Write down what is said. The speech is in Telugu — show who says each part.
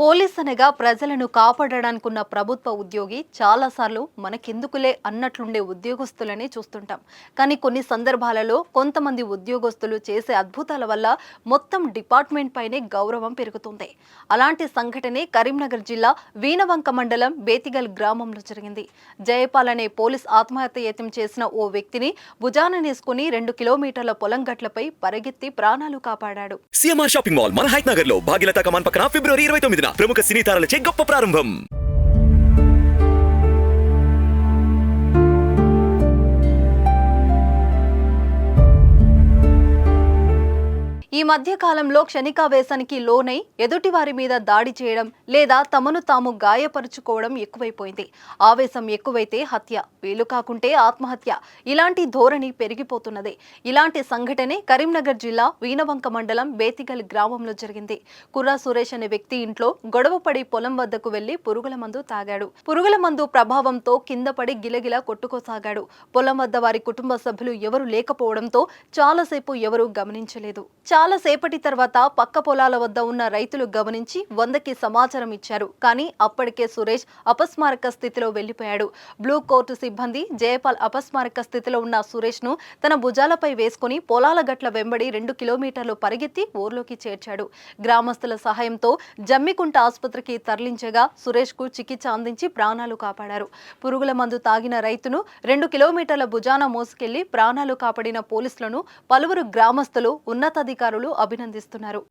Speaker 1: పోలీస్ అనగా ప్రజలను కాపాడడానికున్న ప్రభుత్వ ఉద్యోగి చాలాసార్లు మనకెందుకులే అన్నట్లుండే ఉద్యోగస్తులనే చూస్తుంటాం. కానీ కొన్ని సందర్భాలలో కొంతమంది ఉద్యోగస్తులు చేసే అద్భుతాల వల్ల మొత్తం డిపార్ట్మెంట్ పైనే గౌరవం పెరుగుతుంది. అలాంటి సంఘటనే కరీంనగర్ జిల్లా వీణవంక మండలం బేతిగల్ గ్రామంలో జరిగింది. జయపాల్ అనే పోలీస్ ఆత్మహత్య యత్నం చేసిన ఓ వ్యక్తిని భుజాననేసుకుని రెండు కిలోమీటర్ల పొలం గట్లపై పరిగెత్తి ప్రాణాలు కాపాడాడు.
Speaker 2: సీఎంఆర్ షాపింగ్ మాల్ మన హైట్ నగర్లో భాగ్యలత కమాన్ పక్కన ఫిబ్రవరి ఇరవై తొమ్మిదిన. ప్రముఖ సినీ తారలచే గొప్ప ప్రారంభం.
Speaker 1: ఈ మధ్య కాలంలో క్షణికావేశానికి లోనై ఎదుటివారి మీద దాడి చేయడం లేదా తమను తాము గాయపరుచుకోవడం ఎక్కువైపోయింది. ఆవేశం ఎక్కువైతే హత్య వీలు కాకుంటే ఆత్మహత్య ఇలాంటి ధోరణి పెరిగిపోతున్నది. ఇలాంటి సంఘటనే కరీంనగర్ జిల్లా వీణవంక మండలం బేతిగల్ గ్రామంలో జరిగింది. కుర్రా సురేష్ అనే వ్యక్తి ఇంట్లో గొడవపడి పొలం వద్దకు వెళ్ళి పురుగుల మందు తాగాడు. పురుగుల మందు ప్రభావంతో కింద పడి గిలగిల కొట్టుకోసాగాడు. పొలం వద్ద వారి కుటుంబ సభ్యులు ఎవరు లేకపోవడంతో చాలాసేపు ఎవరూ గమనించలేదు. చాలా చాలాసేపటి తర్వాత పక్క పొలాల వద్ద ఉన్న రైతులు గమనించి వందకి సమాచారం ఇచ్చారు. కానీ అప్పటికే సురేష్ అపస్మారక స్థితిలో వెళ్ళిపోయాడు బ్లూ కోర్టు సిబ్బంది జయపాల్ అపస్మారక స్థితిలో ఉన్న సురేష్ను తన భుజాలపై వేసుకుని పొలాల గట్ల వెంబడి రెండు కిలోమీటర్లు పరిగెత్తి ఊర్లోకి చేర్చాడు. గ్రామస్తుల సహాయంతో జమ్మికుంట ఆసుపత్రికి తరలించగా సురేష్కు చికిత్స అందించి ప్రాణాలు కాపాడారు. పురుగుల మందు తాగిన రైతును రెండు కిలోమీటర్ల భుజాన మోసుకెళ్ళి ప్రాణాలు కాపాడిన పోలీసులను పలువురు గ్రామస్తులు ఉన్నతాధికారులు అభినందిస్తున్నారు.